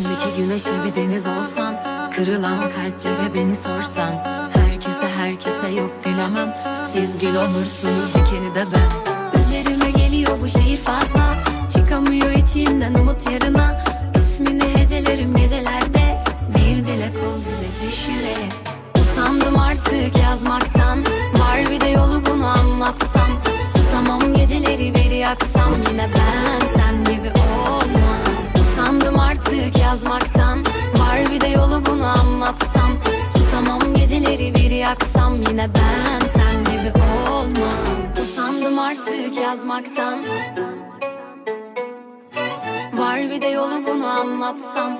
İçimdeki güneşe bir deniz olsan Kırılan kalplere beni sorsan Herkese herkese yok gülemem Siz gül olursunuz dikeni de ben. Üzerime geliyor bu şehir fazla Yine ben sen gibi olmam. Usandım artık yazmaktan. Var bir de yolu bunu anlatsam